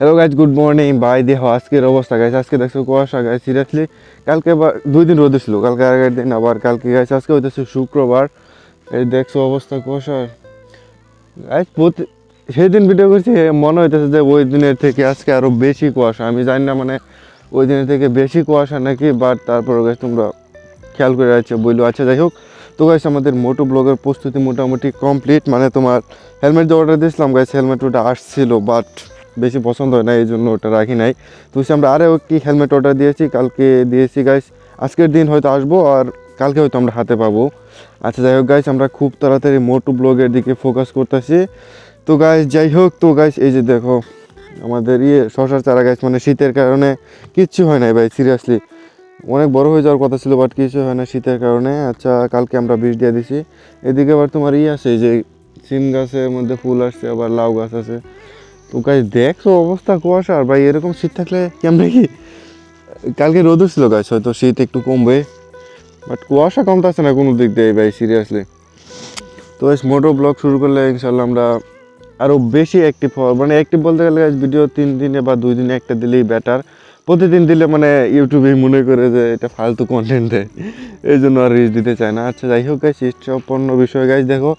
Hello guys good morning bye দেহ আজকের অবস্থা গাইছে আজকে দেখছ কুয়াশা গাইজ সিরিয়াসলি কালকে দুই দিন রোদ ছিল কালকে আগের দিন আবার কালকে গাইছে আজকে হইতেছে শুক্রবার। এই দেখছ অবস্থা কুয়াশার গাইজ প্রতি সেদিন ভিডিও করছি, মনে হইতেছে যে ওই দিনের থেকে আজকে আরও বেশি কুয়াশা। আমি জানি না মানে ওই দিনের থেকে বেশি কুয়াশা নাকি বাট তারপর গাইজ তোমরা খেয়াল করে আছে বলল আচ্ছা যাই হোক, তো গাইস আমাদের মোটো ব্লগের প্রস্তুতি মোটামুটি কমপ্লিট মানে তোমার হেলমেট যে অর্ডার দিয়েছিলাম গাইস হেলমেট ওটা আসছিল বাট বেশি পছন্দ হয় না, এই জন্য ওটা রাখি নাই। তো হচ্ছে আমরা আরও একটি হেলমেট অর্ডার দিয়েছি, কালকে দিয়েছি গাইস আজকের দিন হয়তো আসব আর কালকে হয়তো আমরা হাতে পাবো। আচ্ছা যাই হোক গাইস আমরা খুব তাড়াতাড়ি মোটু ব্লগের দিকে ফোকাস করতেছি। তো গাইস যাই হোক, তো গাইস এই যে দেখো, আমাদের ইয়ে শশার চারা গাছ মানে শীতের কারণে কিচ্ছু হয় নাই ভাই সিরিয়াসলি অনেক বড় হয়ে যাওয়ার কথা ছিল বাট কিছু হয় না শীতের কারণে। আচ্ছা কালকে আমরা বীজ দিয়ে দিছি। এদিকে আবার তোমার ই আছে যে সিম গাছের মধ্যে ফুল আসছে, আবার লাউ গাছ আছে। তো গাছ দেখছ অবস্থা কুয়াশা আর ভাই, এরকম শীত থাকলে কেমন কি কালকে রোদ ছিল গাছ হয়তো শীত একটু কমবে। বাট কুয়াশা কমতেছে না কোনো দিক দিয়ে, ভাই সিরিয়াসলি তো বেশ মোটো ব্লগ শুরু করলে ইনশাল্লাহ আমরা আরও বেশি অ্যাক্টিভ হওয়ার মানে অ্যাক্টিভ বলতে গেলে ভিডিও তিন দিনে বা দুই দিনে একটা দিলেই বেটার প্রতিদিন দিলে মানে ইউটিউবে মনে করে যে এটা ফালতু কন্টেন্ট দেয় এই জন্য আর রিচ দিতে চায় না। আচ্ছা যাই হোক গাইস ইষ্টপন্ন বিষয় গাইস দেখো।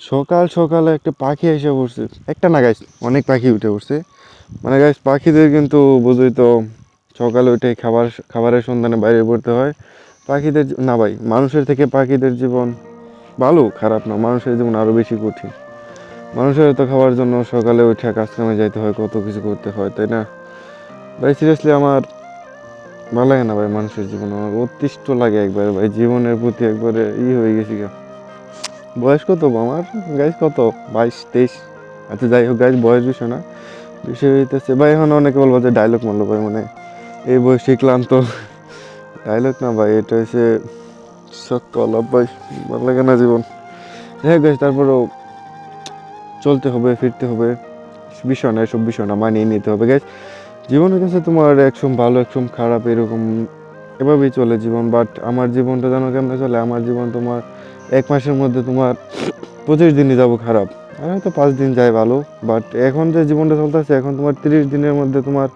সকাল সকালে একটা পাখি এসে পড়ছে। একটা না গাইস অনেক পাখি উঠে পড়ছে। মানে গাইস পাখিদের কিন্তু বুঝই তো, সকালে উঠে খাবার, খাবারের সন্ধানে বাইরে পড়তে হয়। পাখিদের না ভাই, মানুষের থেকে পাখিদের জীবন ভালো, খারাপ না। মানুষের জীবন আরও বেশি কঠিন। মানুষের তো খাওয়ার জন্য সকালে উঠে কাজকামে যাইতে হয়, কত কিছু করতে হয়, তাই না? ভাই সিরিয়াসলি আমার ভালো লাগে না ভাই মানুষের জীবন। আমার অতিষ্ঠ লাগে একবারে ভাই। জীবনের প্রতি একবারে ই হয়ে গেছি গা। বয়স কত আমার গাইজ কত? বাইশ, তেইশ। আচ্ছা যাই হোক গাইজ বয়স বিষয় না। বিষয় হইতেছে, ভাই, এখন অনেকে বলব যে ডায়লগ মারলো, ভাই মানে এই বয়সে ক্লান্ত। ডায়লগ না, ভাই, এটা হচ্ছে সত্য আলাপ, ভাই, ভালো লাগে না জীবন। হোক গাইজ তারপরেও চলতে হবে, ফিরতে হবে। বিষয় না, এসব বিষয় না, মানিয়ে নিতে হবে গাইজ জীবনের কাছে তোমার একসম ভালো একসম খারাপ, এরকম এভাবেই চলে জীবন। বাট আমার জীবনটা জানো কেমনে চলে, আমার জীবন তোমার এক মাসের মধ্যে তোমার পঁচিশ দিনই যাব খারাপ। আর হয়তো পাঁচ দিন যায় ভালো বাট এখন যে জীবনটা চলতেছে, এখন তোমার তিরিশ দিনের মধ্যে তোমার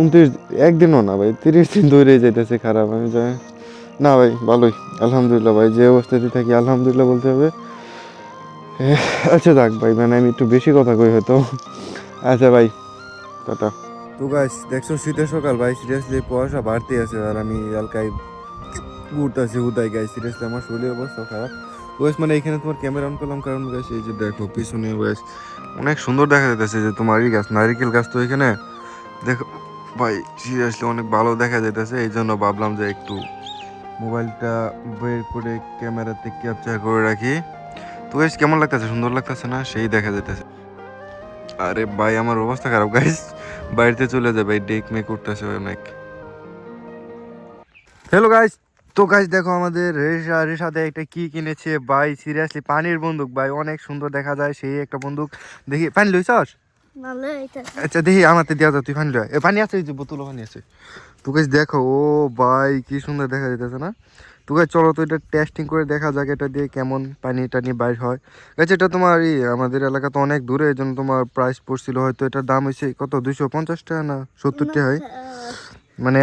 উনত্রিশ, একদিনও না ভাই, তিরিশ দিন ধরেই যাইতেছে খারাপ। আমি যাই, না ভাই, ভালোই, আলহামদুলিল্লাহ ভাই, যে অবস্থাতে থাকি আলহামদুলিল্লাহ বলতে হবে। আচ্ছা যাক ভাই মানে আমি একটু বেশি কথা কই হয়তো। আচ্ছা ভাই, টাটা। তো গাইস দেখছ শীতের সকাল ভাই সিরিয়াসলি কুয়াশা বাড়তে আছে আর আমি এলাকায় ঘুরতেছি উদাই গাই সিরিয়াসলি আমার শরীরের অবস্থা খারাপ। ওয়েস মানে এখানে তোমার ক্যামেরা অন করলাম, কারণ গাছ এই যে দেখো, পিছনে ওয়েস অনেক সুন্দর দেখা যাইতেছে যে তোমার এই গাছ, নারিকেল গাছ তো এখানে। দেখো, ভাই সিরিয়াসলি অনেক ভালো দেখা যাইতেছে এই জন্য ভাবলাম যে একটু মোবাইলটা বের করে ক্যামেরাতে ক্যাপচার করে রাখি। তো গাইস কেমন লাগতেছে? সুন্দর লাগতেছে না? সেই দেখা যাইতেছে। আরে ভাই, আমার অবস্থা খারাপ গাইস বাড়িতে চলে যাবে ডেক মে করতেছে অনেক হ্যালো গাইস তো গাইস দেখো আমাদের রেশা রেশাতে একটা কি কিনেছে? ভাই সিরিয়াসলি পানির বন্দুক ভাই অনেক সুন্দর দেখা যায় সেই একটা বন্দুক। দেখি পানি লইছস? আচ্ছা দেখি আমাতে দেওয়া যাও তুই পানি লয়। পানি আছে যে বোতলও পানি আছে। তো গাইস দেখো ও ভাই কি সুন্দর দেখা যাইতেছে না? তো গাইস চলো তো এটা টেস্টিং করে দেখা যাক এটা দিয়ে কেমন পানি টানি বাইর হয়। গাইস এটা তোমার এই আমাদের এলাকা তো অনেক দূরে এই জন্য তোমার প্রাইস পড়ছিল হয়তো এটার দাম হয়েছে কত দুইশো পঞ্চাশ টাকা না সত্তর টাকা হয়? মানে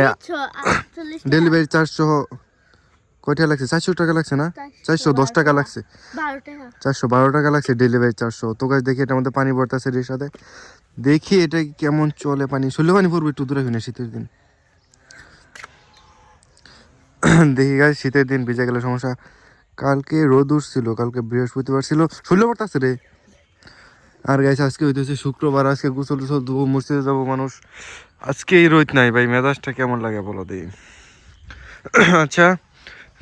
ডেলিভারি চারশো কয়টা লাগছে? চারশো টাকা লাগছে না? চারশো দশ টাকা লাগছে। চারশো বারো টাকা লাগছে ডেলিভারি চারশো। তো গাছ দেখি এটার মধ্যে পানি পড়তেছে এর সাথে। দেখি এটা কেমন চলে পানি। শুনলে পানি পড়বে একটু দূরে না শীতের দিন। দেখি গাছ শীতের দিন ভিজে গেলে সমস্যা। কালকে রোদ উঠছিল কালকে বৃহস্পতিবার ছিল। শুনলে পড়তেছে রে। আর গাছ আজকে হইতেছে শুক্রবার আজকে গোসল টুসল ধুবো মসজিদে যাব মানুষ। আজকেই রোদ নাই ভাই মেজাজটা কেমন লাগে বলো দেখি। আচ্ছা।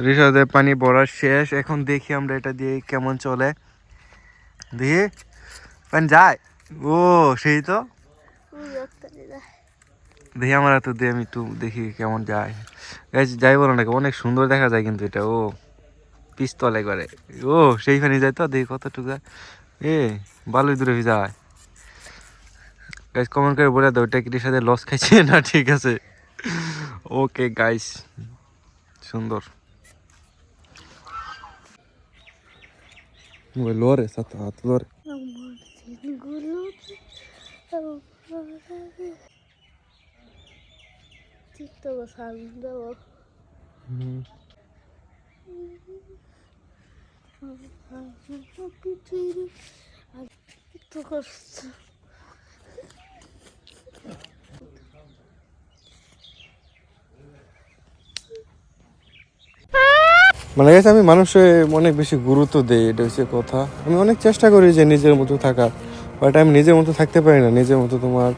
রিসাদে পানি ভরার শেষ। এখন দেখি আমরা এটা দিয়ে কেমন চলে। দিয়ে পানি যায়? ও, সেই তো? দেখি আমার এত দিয়ে আমি একটু দেখি কেমন যায়। যাই বলো না অনেক সুন্দর দেখা যায় কিন্তু এটা, ও। পিস্তল একবারে। ও, সেই পানি যায় তো? দেখি কতটুকু যায়। এ, ভালোই দূরে যায় গাইস কমেন্ট করে বলে দাও, এটা কি সাথে লস খাইছে না ঠিক আছে? ওকে গাইস সুন্দর। Лори, сата, лори. Тихо сам дало. Тихо сам. মানে গেছে আমি মানুষে অনেক বেশি গুরুত্ব দেই, এটা হচ্ছে কথা। আমি অনেক চেষ্টা করি যে নিজের মতো থাকার বাট আমি নিজের মতো থাকতে পারি না। নিজের মতো তোমার,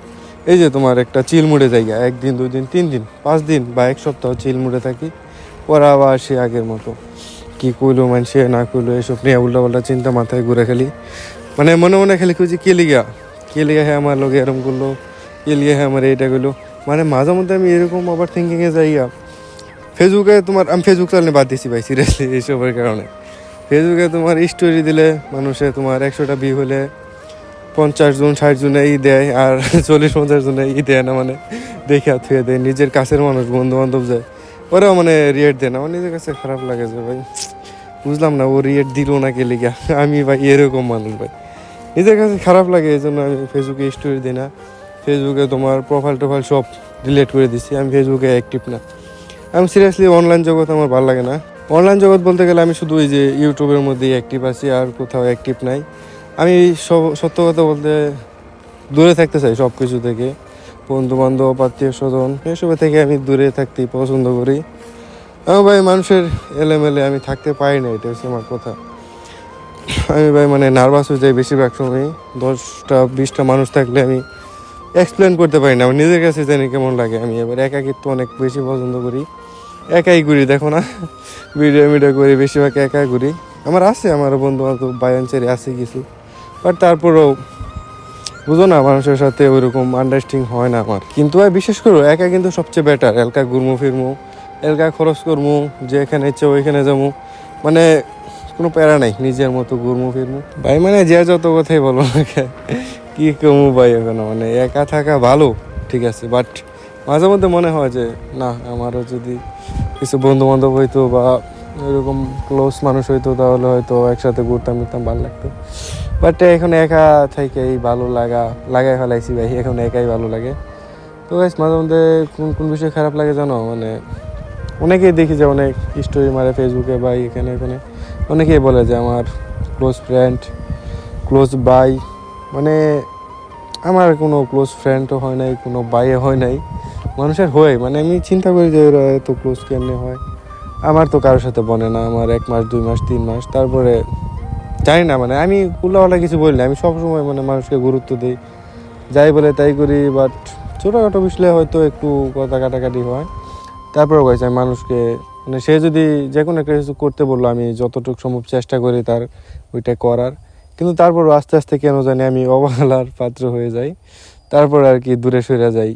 এই যে তোমার একটা চিল মুড়ে জায়গা, একদিন দুই দিন তিন দিন, পাঁচ দিন বা এক সপ্তাহ চিল মুড়ে থাকি, পরে আবার সে আগের মতো। কি কইলো মানুষে, না কইলো, এসব নিয়ে উল্টা পাল্টা চিন্তা মাথায় ঘুরে খেলি। মানে মনে মনে খেলি খুঁজি কে লিগা? কে লিগা হ্যাঁ আমার লোকে এরকম করল? কে লিগা হ্যাঁ আমার এইটা করল মানে মাঝে মধ্যে আমি এরকম আবার থিঙ্কিংয়ে যাইয়া ফেসবুকে তোমার, আমি ফেসবুক চালানো বাদ দিছি ভাই সিরিয়াসলি এইসবের কারণে। ফেসবুকে তোমার স্টোরি দিলে মানুষে তোমার একশোটা ভিউ হলে পঞ্চাশ জন, ষাট জনে ই দেয়, আর চল্লিশ, পঞ্চাশ জনে ই দেয় না মানে দেখে থুয়ে দেয়, নিজের কাছের মানুষ বন্ধু বান্ধব যায়। ওরাও মানে রিয়েট দেয় না, আমার নিজের কাছে খারাপ লাগে যে ভাই, বুঝলাম না ও রিয়েট দিল না কে লিগা। আমি ভাই এরকম মানুষ ভাই। নিজের কাছে খারাপ লাগে, এই জন্য আমি ফেসবুকে স্টোরি দিই না। ফেসবুকে তোমার প্রোফাইল টোফাইল সব ডিলিট করে দিছি, আমি ফেসবুকে অ্যাক্টিভ না। আমি সিরিয়াসলি অনলাইন জগৎ আমার ভালো লাগে না। অনলাইন জগৎ বলতে গেলে আমি শুধু ওই যে ইউটিউবের মধ্যেই অ্যাক্টিভ আছি, আর কোথাও অ্যাক্টিভ নাই। আমি সত্য কথা বলতে দূরে থাকতে চাই সব কিছু থেকে। বন্ধু বান্ধব আত্মীয় স্বজন এসব থেকে আমি দূরে থাকতেই পছন্দ করি। আমি ভাই মানুষের এলেমেলে আমি থাকতে পারি না, এটা হচ্ছে আমার কথা। আমি ভাই মানে নার্ভাস হয়ে যাই বেশিরভাগ সময় দশটা, বিশটা মানুষ থাকলে আমি এক্সপ্লেন করতে পারি না। আমার নিজের কাছে জানি কেমন লাগে। আমি এবার একাকিত্ব অনেক বেশি পছন্দ করি। একাই ঘুরি, দেখো না? ভিডিও মিডিও করি, বেশিরভাগ একাই ঘুরি। আমার আছে, আমার বন্ধু বান্ধব বায়ানচারি আছে কিছু। বাট তারপরেও বুঝো না, মানুষের সাথে ওইরকম আন্ডারস্ট্যান্ডিং হয় না আমার। কিন্তু বিশেষ করে একা কিন্তু সবচেয়ে বেটার এলকা ঘুরমু, ফিরমু, এলকা খরচ করমু যে এখানে ইচ্ছে ওইখানে যাব মানে কোনো প্যারা নাই, নিজের মতো ঘুরমু, ফিরমু। ভাই মানে যে যত কথাই বলো কি কমু ভাই এখন? মানে একা থাকা ভালো, ঠিক আছে বাট মাঝে মধ্যে মনে হয় যে, না, আমারও যদি কিছু বন্ধু বান্ধব হইতো বা এরকম ক্লোজ মানুষ হইতো, তাহলে হয়তো একসাথে ঘুরতাম ঘুরতাম ভালো লাগতো। বাট এখন একা থেকেই ভালো লাগা, লাগাই ফেলাইছি ভাই, এখন একাই ভালো লাগে। তো গাইস মাঝে মধ্যে কোন কোন বিষয় খারাপ লাগে জানো? মানে অনেকেই দেখি যে অনেক স্টোরি মারে ফেসবুকে বা এখানে এখানে। অনেকেই বলে যে আমার ক্লোজ ফ্রেন্ড ক্লোজ বাই মানে আমার কোনো ক্লোজ ফ্রেন্ডও হয় নাই, কোনো বাইয়ে হয় নাই। মানুষের হয়ে মানে আমি চিন্তা করি যে ওরা এত ক্লোজ কেমনে হয়? আমার তো কারোর সাথে বনে না, আমার এক মাস, দুই মাস, তিন মাস। তারপরে জানি না মানে আমি উল্লাপাল্লা কিছু বলি না। আমি সবসময় মানে মানুষকে গুরুত্ব দিই। যাই বলে তাই করি বাট ছোটোখাটো বিষয়ে হয়তো একটু কথা কাটাকাটি হয়। তারপরেও আমি মানুষকে মানে সে যদি যে কোনো একটা কিছু করতে বলল, আমি যতটুকু সম্ভব চেষ্টা করি তার ওইটা করার। কিন্তু তারপর আস্তে আস্তে কেন জানি আমি অবহেলার পাত্র হয়ে যাই। তারপর আর কি দূরে সরে যাই।